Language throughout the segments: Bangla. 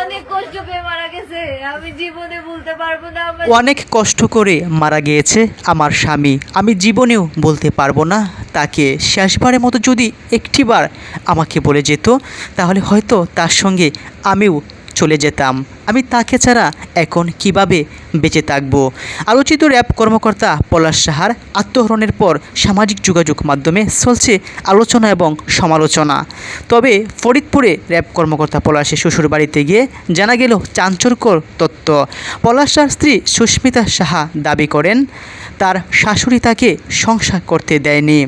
অনেক কষ্ট মারা গেছে। আমি জীবনে বলতে পারব না অনেক কষ্ট করে মারা গিয়েছে আমার স্বামী। আমি জীবনেও বলতে পারব না, তাকে শেষবারের মতো যদি একটিবার আমাকে বলে যেত, তাহলে হয়তো তার সঙ্গে আমিও চলে যেতাম। আমি তাকে ছাড়া এখন কীভাবে বেঁচে থাকব? আলোচিত র্যাব কর্মকর্তা পলাশ সাহার আত্মহরণের পর সামাজিক যোগাযোগ মাধ্যমে চলছে আলোচনা এবং সমালোচনা। তবে ফরিদপুরে র্যাব কর্মকর্তা পলাশের শ্বশুর বাড়িতে গিয়ে জানা গেল চাঞ্চল্যকর তত্ত্ব। পলাশ সাহার স্ত্রী সুস্মিতা সাহা দাবি করেন, তার শাশুড়ি তাকে সংসার করতে দেয়নি,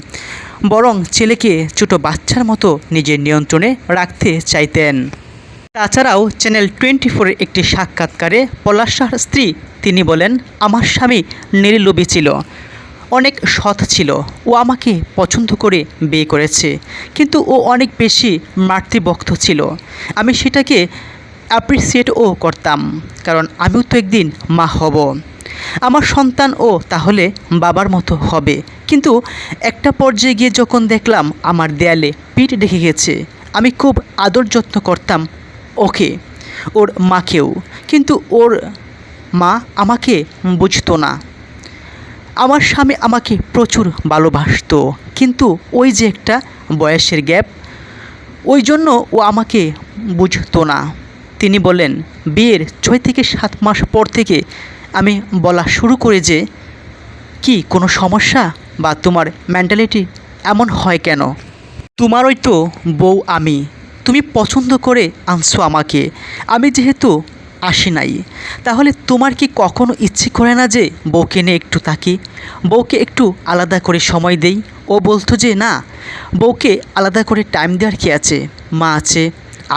বরং ছেলেকে ছোট বাচ্চার মতো নিজের নিয়ন্ত্রণে রাখতে চাইতেন। তাছাড়াও চ্যানেল টোয়েন্টি ফোরের একটি সাক্ষাৎকারে পলাশ শাহর স্ত্রী তিনি বলেন, আমার স্বামী নির্লোভী ছিল, অনেক সৎ ছিল, ও আমাকে পছন্দ করে বিয়ে করেছে, কিন্তু ও অনেক বেশি মাতৃভক্ত ছিল। আমি সেটাকে অ্যাপ্রিসিয়েটও করতাম, কারণ আমিও তো একদিন মা হব। আমার সন্তান ও তাহলে বাবার মতো হবে। কিন্তু একটা পর্যায়ে গিয়ে যখন দেখলাম আমার দেয়ালে পিঠ ঢেকে গেছে, আমি খুব আদর যত্ন করতাম ওকে, ওর মাকেও। কিন্তু ওর মা আমাকে বুঝতো না। আমার স্বামী আমাকে প্রচুর ভালোবাসতো। কিন্তু ওই যে একটা বয়সের গ্যাপ, ওই জন্য ও আমাকে বুঝতো না। তিনি বলেন বিয়ের ছয় থেকে সাত মাস পর থেকে আমি বলা শুরু করে যে, কি কোনো সমস্যা? বা তোমার মেন্টালিটি এমন হয় কেন? তোমারই তো বউ আমি। তুমি পছন্দ করে আনছো আমাকে। আমি যেহেতু আসি নাই, তাহলে তোমার কি কখনো ইচ্ছে করে না যে বউকে নিয়ে একটু তাকি বউকে একটু আলাদা করে সময় দেই? ও বলতো যে, না, বউকে আলাদা করে টাইম দেওয়ার কি আছে? মা আছে,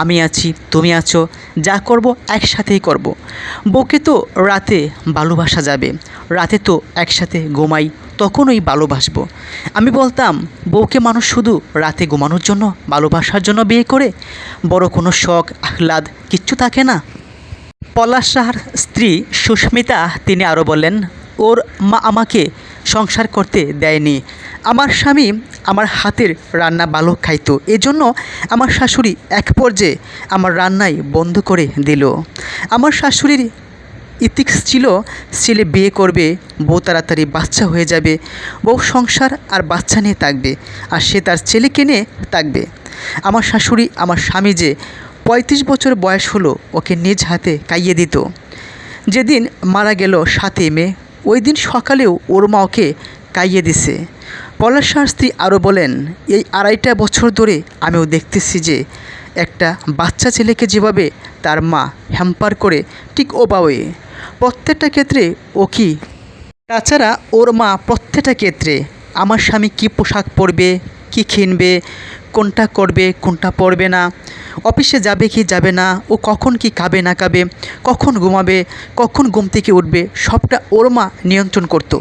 আমি আছি, তুমি আছো, যা করব একসাথেই করব। বউকে তো রাতে ভালোবাসা যাবে, রাতে তো একসাথে ঘুমাই। তখনই ভালোবাসবো আমি বলতাম, বউকে মানুষ শুধু রাতে ঘুমানোর জন্য ভালোবাসার জন্য বিয়ে করে? বড় কোনো শখ, আহ্লাদ কিচ্ছু থাকে না। পলাশ সাহার স্ত্রী সুস্মিতা, তিনি আরও বললেন, ওর মা আমাকে সংসার করতে দেয়নি। আমার স্বামী আমার হাতের রান্না ভালো খাইতো। এজন্য আমার শাশুড়ি এক পর্যায়ে আমার রান্নাই বন্ধ করে দিল। আমার শাশুড়ির ইতিক্স ছিল, ছেলে বিয়ে করবে, বউ তাড়াতাড়ি বাচ্চা হয়ে যাবে, বউ সংসার আর বাচ্চা নিয়ে থাকবে, আর সে তার ছেলেকে নিয়ে থাকবে। আমার শাশুড়ি, আমার স্বামী যে পঁয়ত্রিশ বছর বয়স হলো, ওকে নিজ হাতে কাইয়ে দিত। যেদিন মারা গেল সাতই মে, ওই দিন সকালেও ওর মা ওকে কাইয়ে দিছে। পলাশার স্ত্রী আরও বলেন, এই আড়াইটা বছর ধরে আমিও দেখতেছি যে, একটা বাচ্চা ছেলেকে যেভাবে তার মা হ্যাম্পার করে, ঠিক ওভাবে। প্রত্যেকটা ক্ষেত্রে ও কি? তাছাড়া ওর মা প্রত্যেকটা ক্ষেত্রে আমার স্বামী কি পোশাক পরবে, কি কিনবে, কোনটা করবে, কোনটা পরবে না, অফিসে যাবে কি যাবে না, ও কখন কি খাবে না খাবে, কখন ঘুমাবে, কখন ঘুম থেকে উঠবে, সবটা ওর মা নিয়ন্ত্রণ করতো।